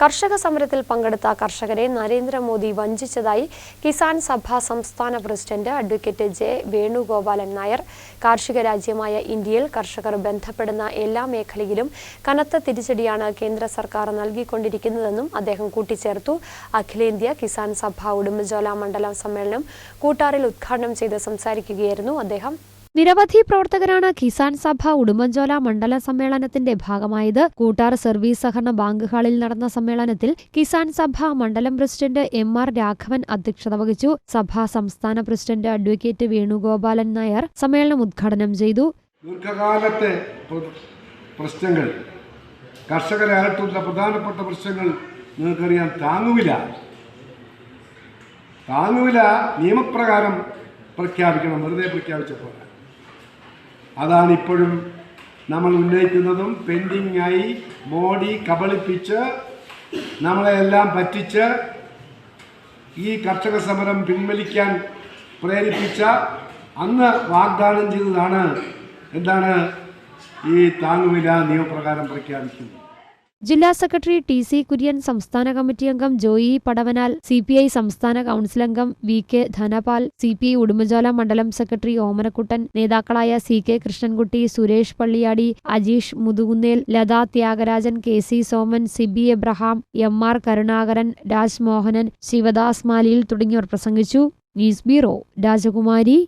കർഷക സമരത്തിൽ പങ്കെടുത്ത കർഷകരെ നരേന്ദ്രമോദി വഞ്ചിച്ചതായി കിസാൻ സഭ സംസ്ഥാന president advocate J Venugopalan Nair. കാർഷിക രാജ്യമായ ഇന്ത്യയിൽ കർഷകർ ബന്ധപ്പെടുന്ന എല്ലാ മേഖലയിലും കനത്ത തിരിച്ചടിയാണ് കേന്ദ്ര സർക്കാർ നൽകിക്കൊണ്ടിരിക്കുന്നതെന്നും അദ്ദേഹം കൂട്ടിച്ചേർത്തു. അഖിലേന്ത്യാ കിസാൻ സഭ ഉടുമ്പൻചോല മണ്ഡലം സമ്മേളനം കൂട്ടാറിൽ ഉദ്ഘാടനം ചെയ്ത് സംസാരിക്കുകയായിരുന്നു അദ്ദേഹം. നിരവധി പ്രവർത്തകരാണ് കിസാൻ സഭ ഉടുമ്പൻചോല മണ്ഡല സമ്മേളനത്തിന്റെ ഭാഗമായത്. കൂട്ടാർ സർവീസ് സഹകരണ ബാങ്ക് ഹാളിൽ നടന്ന സമ്മേളനത്തിൽ കിസാൻ സഭ മണ്ഡലം പ്രസിഡന്റ് എം ആർ രാഘവൻ അധ്യക്ഷത വഹിച്ചു. സഭാ സംസ്ഥാന പ്രസിഡന്റ് അഡ്വക്കേറ്റ് വേണുഗോപാലൻ നായർ സമ്മേളനം ഉദ്ഘാടനം ചെയ്തു. ദീർഘകാലത്തെ പ്രശ്നങ്ങൾ കർഷകരെ അകറ്റുന്ന പ്രധാനപ്പെട്ട പ്രശ്നങ്ങൾ നിങ്ങൾക്കറിയാം താങ്ങുവില. താങ്ങുവില നിയമപ്രകാരം പ്രഖ്യാപിക്കണം വെറുതെ പ്രഖ്യാപിച്ചപ്പോൾ അതാണ് ഇപ്പോഴും നമ്മൾ ഉന്നയിക്കുന്നതും പെൻഡിങ് ആയി മോഡി കബളിപ്പിച്ച് നമ്മളെ എല്ലാം പറ്റിച്ച് ഈ കർഷക സമരം പിൻവലിക്കാൻ പ്രേരിപ്പിച്ച അന്ന് വാഗ്ദാനം ചെയ്തതാണ്. എന്താണ്? ഈ താങ്ങുവില നിയമപ്രകാരം പ്രഖ്യാപിക്കുന്നത് ജില്ലാ സെക്രട്ടറി ടി സി കുര്യൻ സംസ്ഥാന കമ്മിറ്റി അംഗം Joy Padavanal C P I സംസ്ഥാന കൗൺസിൽ അംഗം V K Dhanapal C P I Udumbanchola മണ്ഡലം സെക്രട്ടറി ഓമനക്കുട്ടൻ നേതാക്കളായ C K Krishnankutty Suresh Palliyadi Ajeesh Muthukunnel Latha Thyagarajan K C Soman Sibi Abraham M R Karunakaran Rajmohanan Sivadas Maliyil തുടങ്ങിയവർ പ്രസംഗിച്ചു. News bureau രാജകുമാരി.